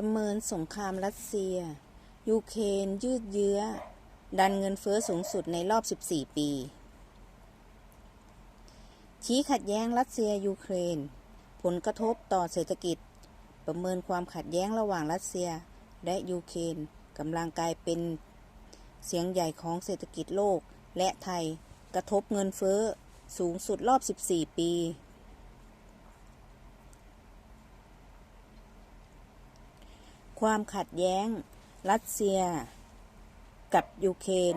ประเมินสงครามรัสเซีย ยูเครนยืดเยื้อ ดันเงินเฟ้อสูงสุดในรอบ 14 ปี ชี้ขัดแย้งรัสเซียยูเครน ผลกระทบต่อเศรษฐกิจ ประเมินความขัดแย้งระหว่างรัสเซีย และยูเครนกำลังกลายเป็นเสียงใหญ่ของเศรษฐกิจโลกและไทยกระทบเงินเฟ้อสูงสุดรอบ 14 ปี ความขัดแย้ง รัสเซีย กับยูเครน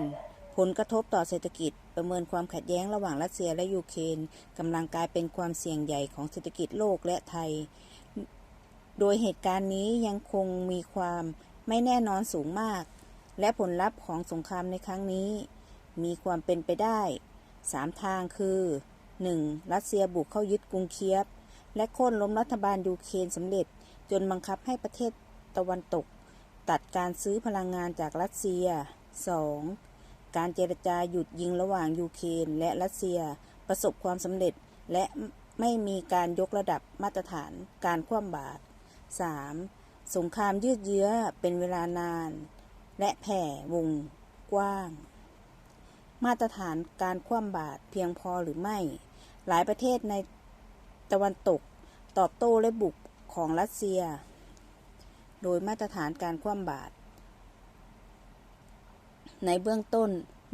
ผลกระทบต่อเศรษฐกิจประเมินความขัดแย้งระหว่างรัสเซียและยูเครนกำลังกลายเป็นความเสี่ยงใหญ่ของเศรษฐกิจโลกและไทย โดยเหตุการณ์นี้ยังคงมีความไม่แน่นอนสูงมาก และผลลัพธ์ของสงครามในครั้งนี้ มีความเป็นไปได้ 3 ทางคือ 1. รัสเซียบุกเข้ายึดกรุงเคียฟ และโค่นล้มรัฐบาลยูเครนสำเร็จจนบังคับให้ประเทศ ตะวันตก ตัดการซื้อพลังงานจากรัสเซีย 2. การเจรจาหยุดยิงระหว่างยูเครนและรัสเซียประสบความสำเร็จและไม่มีการยกระดับมาตรฐานการคว่ำบาตร 3. สงครามยืดเยื้อเป็นเวลานาน และแผ่วงกว้าง มาตรฐานการคว่ำบาตรเพียงพอหรือไม่ หลายประเทศในตะวันตก ตอบโต้และบุกของรัสเซีย โดยมาตรฐานการคว่ำบาตรในเบื้องต้น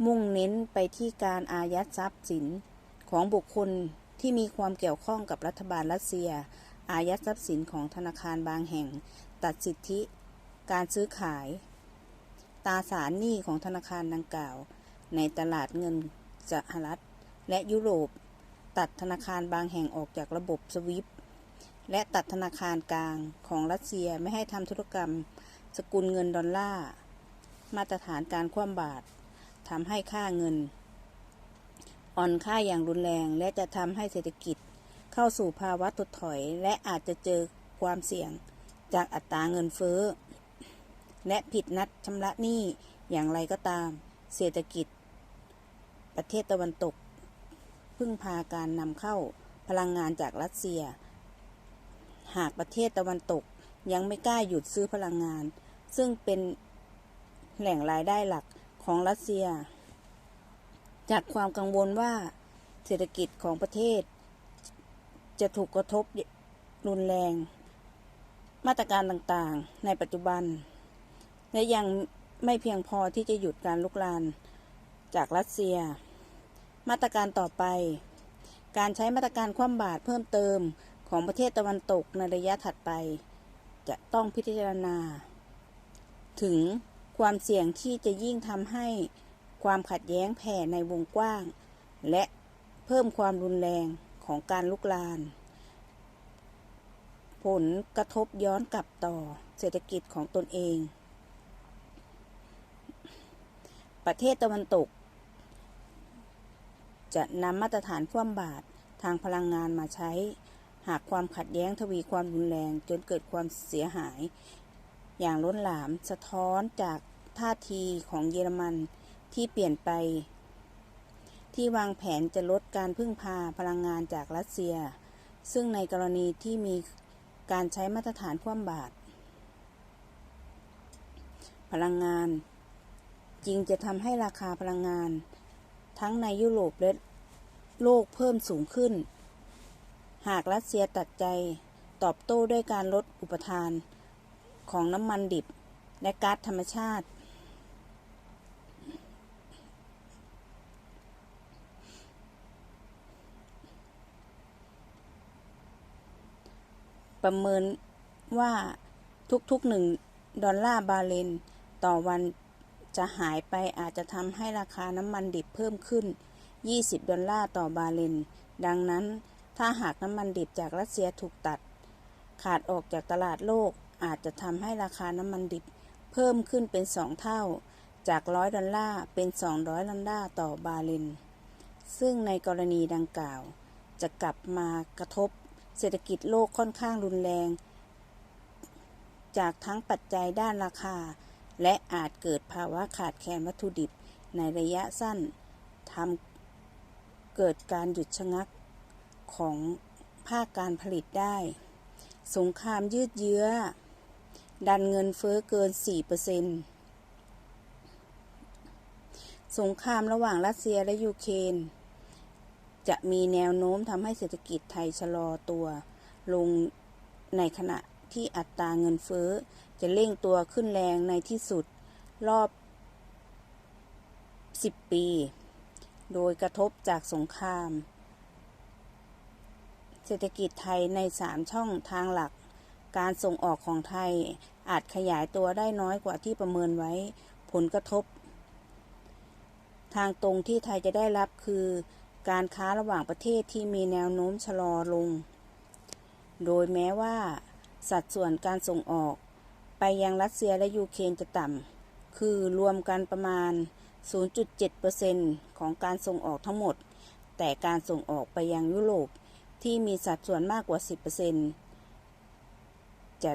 มุ่งเน้นไปที่การอายัดทรัพย์สินของบุคคลที่มีความเกี่ยวข้องกับรัฐบาลรัสเซีย อายัดทรัพย์สินของธนาคารบางแห่ง ตัดสิทธิ การซื้อขาย ตาสารหนี้ของธนาคารดังกล่าว ในตลาดเงินสหรัฐ และยุโรป ตัดธนาคารบางแห่งออกจากระบบสวิฟ และตัดธนาคารกลางของรัสเซียไม่ให้ทำธุรกรรม สกุลเงินดอลลาร์ มาตรฐานการคว่ำบาตรทำให้ค่าเงิน อ่อนค่าอย่างรุนแรงและจะทำให้เศรษฐกิจเข้าสู่ภาวะถดถอย และอาจจะเจอความเสี่ยงจากอัตราเงินเฟ้อ และผิดนัดชำระหนี้อย่างไรก็ตาม เศรษฐกิจ ประเทศตะวันตก พึ่งพาการนำเข้าพลังงานจากรัสเซีย หากประเทศตะวันตกยังไม่กล้าหยุดซื้อพลังงาน ซึ่งเป็นแหล่งรายได้หลักของรัสเซีย จากความกังวลว่าเศรษฐกิจของประเทศ จะถูกกระทบรุนแรง มาตรการต่างๆ ในปัจจุบัน และยังไม่เพียงพอที่จะหยุดการลุกลานจากรัสเซีย มาตรการต่อไป การใช้มาตรการคว่ำบาตรเพิ่มเติม ของประเทศตะวันตกในระยะถัดไป จะต้องพิจารณา ถึงความเสี่ยงที่จะยิ่งทำให้ความขัดแย้งแผ่ในวงกว้าง และเพิ่มความรุนแรงของการลุกลาน ผลกระทบย้อนกลับต่อเศรษฐกิจของตนเอง ประเทศตะวันตก จะนำมาตรฐานคว่ำบาตรทางพลังงานมาใช้ หากความขัดแย้งทวีความรุนแรงจนเกิดความเสียหาย อย่างล้นหลามสะท้อนจากท่าทีของเยอรมันที่เปลี่ยนไป ที่วางแผนจะลดการพึ่งพาพลังงานจากรัสเซีย ซึ่งในกรณีที่มีการใช้มาตรฐานคว่ำบาตรพลังงาน จริงจะทำให้ราคาพลังงาน ทั้งในยุโรปและโลกเพิ่มสูงขึ้น หากรัสเซียตัดใจตอบโต้ด้วยการลดอุปทานของน้ำมันดิบ และก๊าซธรรมชาติ ประเมินว่าทุกๆหนึ่งดอลลาร์บาเรลต่อวันจะหายไปอาจจะทำให้ราคาน้ำมันดิบเพิ่มขึ้น 20 ดอลลาร์ต่อบาเรลดังนั้น ถ้าหากน้ำมันดิบจากรัสเซียถูกตัด ขาดออกจากตลาดโลกอาจจะทำให้ราคาน้ำมันดิบเพิ่มขึ้นเป็น 2 เท่า จาก 100 ดอลลาร์เป็น 200 ดอลลาร์ต่อบาเรลซึ่งในกรณีดังกล่าว จะกลับมากระทบเศรษฐกิจโลกค่อนข้างรุนแรง จากทั้งปัจจัยด้านราคา และอาจเกิดภาวะขาดแคลนวัตถุดิบในระยะสั้นทำเกิดการหยุดชะงัก ของภาคการผลิตได้ สงครามยืดเยื้อ ดันเงินเฟ้อเกิน 4%สงครามระหว่างรัสเซียและยูเครนจะมีแนวโน้มทำให้เศรษฐกิจไทยชะลอตัวลงในขณะที่อัตราเงินเฟ้อ จะเร่งตัวขึ้นแรงในที่สุดรอบ 10 ปี โดยกระทบจากสงคราม เศรษฐกิจไทยใน 3 ช่องทางหลัก การส่งออกของไทยอาจขยายตัวได้น้อยกว่าที่ประเมินไว้ ผลกระทบ ทางตรงที่ไทยจะได้รับคือ การค้าระหว่างประเทศที่มีแนวโน้มชะลอลง โดยแม้ว่า สัดส่วนการส่งออก ไปยังรัสเซียและยูเครนจะต่ำ คือรวมกันประมาณ 0.7%ของการส่งออกทั้งหมด แต่การส่งออกไปยังยุโรป ที่มีสัดส่วนมากกว่า 10%